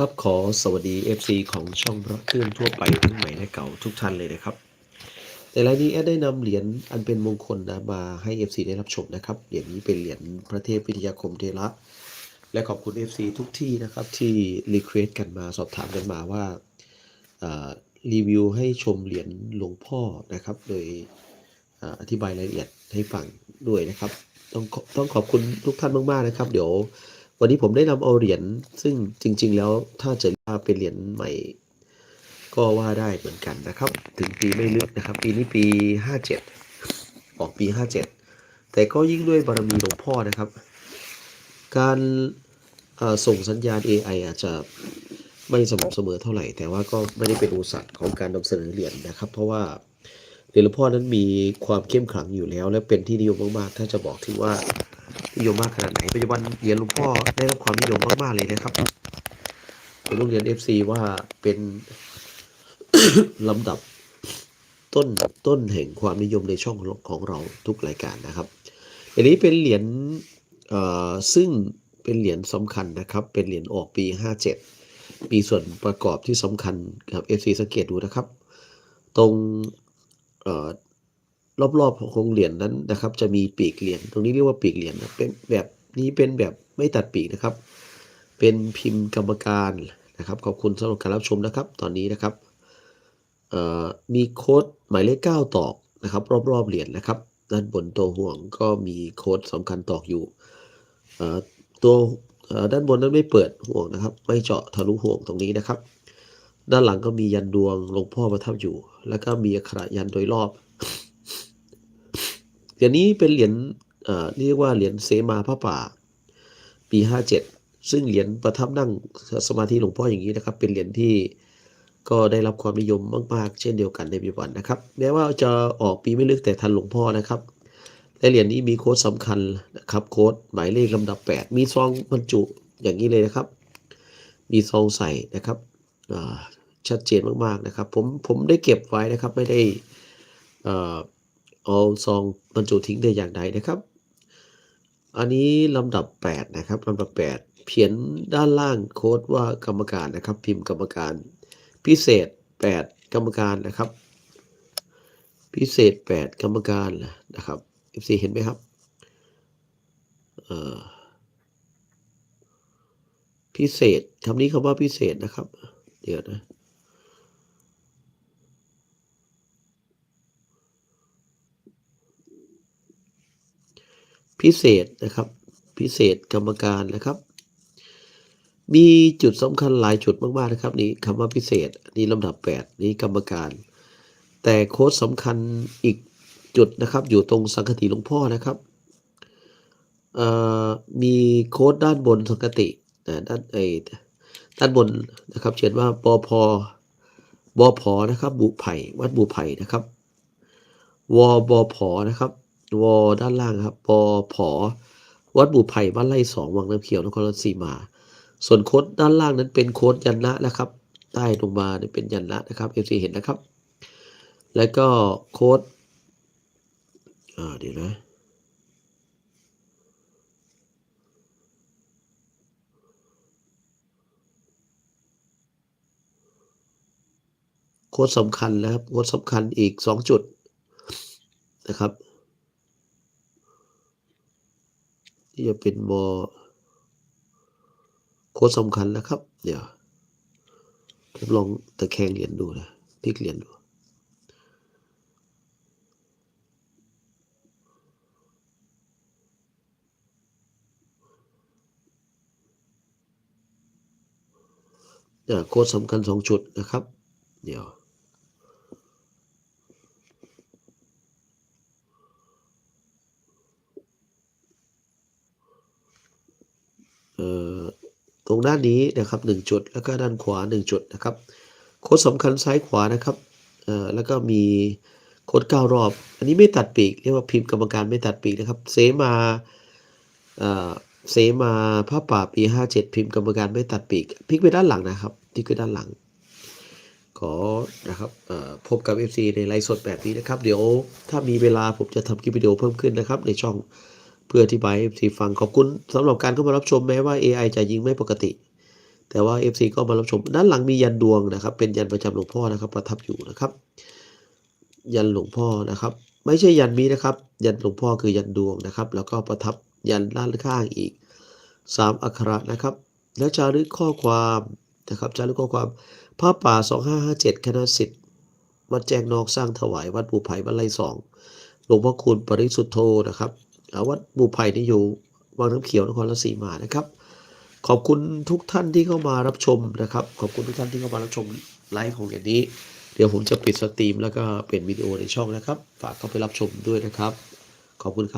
ครับขอสวัสดี FC ของช่องพระเครื่องทั่วไปทั้งใหม่และเก่าทุกท่านเลยนะครับในรายนี้แอดได้นำเหรียญอันเป็นมงคลนะมาให้ FC ได้รับชมนะครับเหรียญนี้เป็นเหรียญพระเทพวิทยาคมเทระและขอบคุณ FC ทุกที่นะครับที่รีเควสกันมาสอบถามกันมาว่ารีวิวให้ชมเหรียญหลวงพ่อนะครับโดยออธิบายรายละเอียดให้ฟังด้วยนะครับ ต้องต้องขอบคุณทุกท่านมากๆนะครับ เดี๋ยว วันนี้ผมได้นำเอาเหรียญซึ่งจริง ๆ แล้วถ้าจะว่าเป็นเหรียญใหม่ ก็ว่าได้เหมือนกันนะครับ ถึงปีไม่ลึกนะครับ ปีนี้ปี 57 ออกปี 57 แต่ก็ยิ่งด้วยบารมีหลวงพ่อนะครับ การส่งสัญญาณ AI อาจจะไม่สม่ำเสมอเท่าไหร่ แต่ว่าก็ไม่ได้เป็นอุปสรรคของการนำเสนอเหรียญนะครับ เพราะว่าเหรียญหลวงพ่อนั้นมีความเข้มขลังอยู่แล้ว และเป็นที่นิยมมากๆ ถ้าจะบอกถึงว่า นิยมมากขนาดไหนปัจจุบันเหรียญหลวงพ่อได้รับความนิยมมากๆเลยนะครับผมต้องเรียน FC ว่าเป็นลำดับต้นต้นแห่งความนิยมในช่องของเราทุกรายการนะครับอันนี้เป็นเหรียญเอ่อซึ่งเป็นเหรียญสำคัญนะครับ เป็นเหรียญออกปี 57 มีส่วนประกอบที่สำคัญครับ FC สังเกตดูนะครับ ตรงเอ่อ รอบๆของเหรียญนั้นนะครับ จะมีปีกเหรียญตรงนี้เรียกว่าปีกเหรียญนะเป็นแบบนี้เป็นแบบไม่ตัดปีกนะครับ เป็นพิมพ์กรรมการนะครับ ขอบคุณสำหรับการรับชมนะครับ ตอนนี้นะครับมีโค้ดหมายเลข9ตอกนะครับ รอบๆเหรียญนะครับ ด้านบนตัวห่วงก็มีโค้ดสำคัญตอกอยู่ตัวด้านบนนั้นไม่เปิดห่วงนะครับ ไม่เจาะทะลุห่วงตรงนี้นะครับ ด้านหลังก็มียันดวงหลวงพ่อประทับอยู่ แล้วก็มีอักขระยันโดยรอบ เหรียญนี้เป็นเหรียญเอ่อเรียกว่าเหรียญเสมาพระป่า ปี 57 ซึ่งเหรียญประทับนั่งสมาธิหลวงพ่ออย่างนี้นะครับ เป็นเหรียญที่ก็ได้รับความนิยมมากๆ เช่นเดียวกันในปัจจุบันนะครับ แม้ว่าจะออกปีไม่ลึกแต่ทันหลวงพ่อนะครับและเหรียญนี้มีโค้ดสำคัญนะครับ โค้ดหมายเลขลำดับ 8 มีซองบรรจุอย่างนี้เลยนะครับ มีซองใส่นะครับชัดเจนมากๆนะครับ ผมผมได้เก็บไว้นะครับไม่ได้ เอาซองบรรจุทิ้งได้อย่างใดนะครับ อันนี้ลำดับ 8 นะครับลำดับ 8 เขียนด้านล่างโค้ดว่ากรรมการนะครับ พิมพ์กรรมการ พิเศษ 8 กรรมการนะครับ พิเศษ 8 กรรมการนะครับ FC เห็นไหมครับพิเศษคำนี้คำว่าพิเศษนะครับ เดี๋ยวนะ พิเศษนะครับ พิเศษกรรมการนะครับ มีจุดสำคัญหลายจุดมากๆนะครับ นี่คำว่าพิเศษนี่ลำดับ 8 นี่กรรมการ แต่โค้ดสำคัญอีกจุดนะครับ อยู่ตรงสังคติหลวงพ่อนะครับมีโค้ดด้านบนสังคติด้านไอ้ด้านบนนะครับ เขียนว่าปพบพนะครับบุไผ่วัดบุไผ่นะครับวบพนะครับ วอด้านล่างครับปผอวัดบุไผ่บ้านไร่สองวังน้ำเขียวนครราชสีมา ส่วนโค้ดด้านล่างนั้นเป็นโค้ดยันนะนะครับ ใต้ลงมาเป็นยันนะนะครับ FC เห็นนะครับ แล้วก็โค้ดอ่าเดี๋ยวนะโค้ดสำคัญนะครับโค้ดสำคัญอีกสองจุดนะครับ ที่จะเป็นมโค้ดสำคัญนะครับ เดี๋ยวผมลองตะแคงเหรียญดูนะพลิกเหรียญดูโค้ดสำคัญสองจุดนะครับ เดี๋ยว ตรงด้านนี้นะครับหนึ่งจุด แล้วก็ด้านขวาหนึ่งจุดนะครับ โค้ดสำคัญซ้ายขวานะครับแล้วก็มีโค้ดเก้ารอบ อันนี้ไม่ตัดปีกเรียกว่าพิมพ์กรรมการไม่ตัดปีกนะครับ เสมาเสมาพระป่าปีห้าเจ็ดพิมพ์กรรมการไม่ตัดปีกพลิกไปด้านหลังนะครับที่คือด้านหลัง ขอนะครับพบกับ FC ในไลฟ์สดแบบนี้นะครับ เดี๋ยวถ้ามีเวลาผมจะทำคลิปวิดีโอเพิ่มขึ้นนะครับในช่อง เพื่ออธิบายให้ FC ฟังขอบคุณสำหรับการเข้ามารับชมแม้ว่า AI จะยิงไม่ปกติ แต่ว่า FC ก็มารับชม ด้านหลังมียันดวงนะครับ เป็นยันประจำหลวงพ่อนะครับ ประทับอยู่นะครับ ยันหลวงพ่อนะครับ ไม่ใช่ยันมีนะครับ ยันหลวงพ่อคือยันดวงนะครับ แล้วก็ประทับยันด้านข้างอีกสามอักขระนะครับ แล้วจารึกข้อความนะครับจารึกข้อความพระป่า 2557 คณะสิทธิ์วัดแจ้งนอกสร้างถวายวัดปูไผ่บ้านไร่สองหลวงพ่อคุณปริสุทธโธนะครับ อาวัดปูไผ่นี่อยู่วังน้ำเขียวนครราชสีมานะครับ ขอบคุณทุกท่านที่เข้ามารับชมนะครับ ขอบคุณทุกท่านที่เข้ามารับชมไลฟ์ของอย่างนี้ เดี๋ยวผมจะปิดสตรีมแล้วก็เปลี่ยนวิดีโอในช่องนะครับ ฝากเข้าไปรับชมด้วยนะครับ ขอบคุณครับ